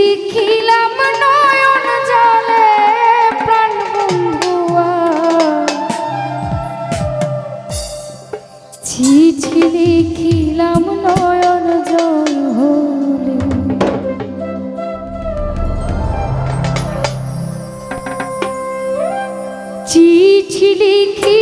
লিখিলাম নয়ন জলে প্রাণ চিঠি লিখিলাম নয়ন জল হলে। চিঠি লিখি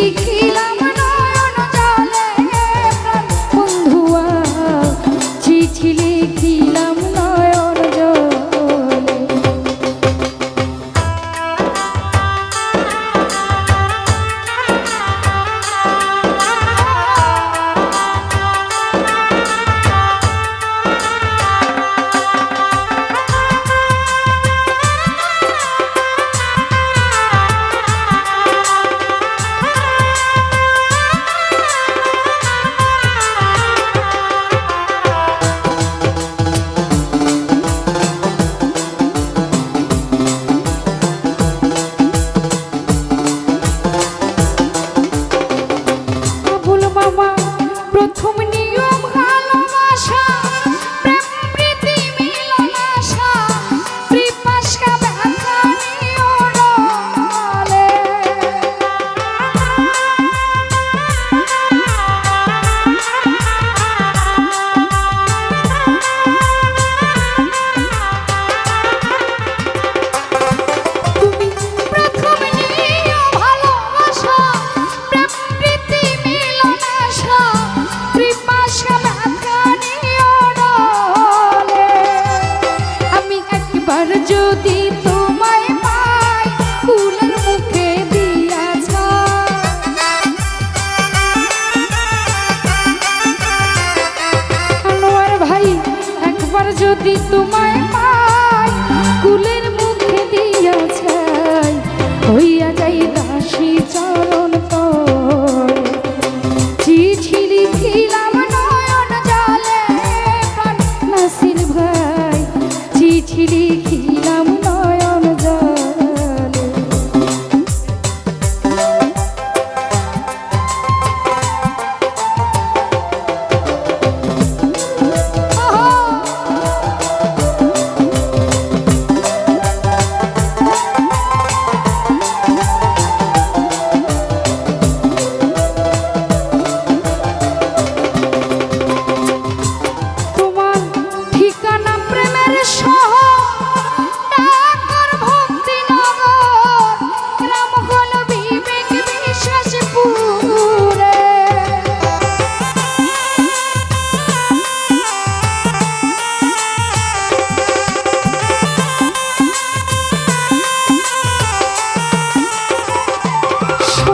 শিখিলা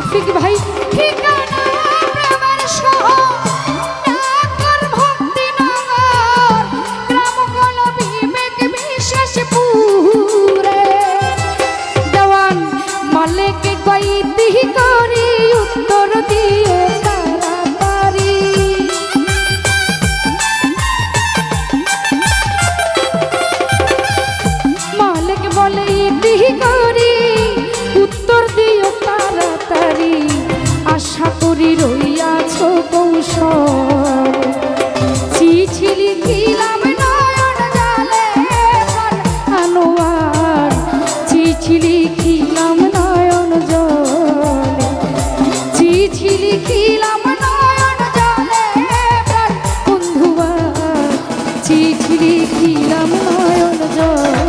রফিক ভাই করেছ কৌশল। চিঠি লিখিলাম নয়ন জালে আনোয়ার। চিঠি লিখিলাম নয়ন জলে, চিঠি লিখিলাম নয়ন জলে বন্ধুয়ার চিঠি লিখিলাম নয়ন জল।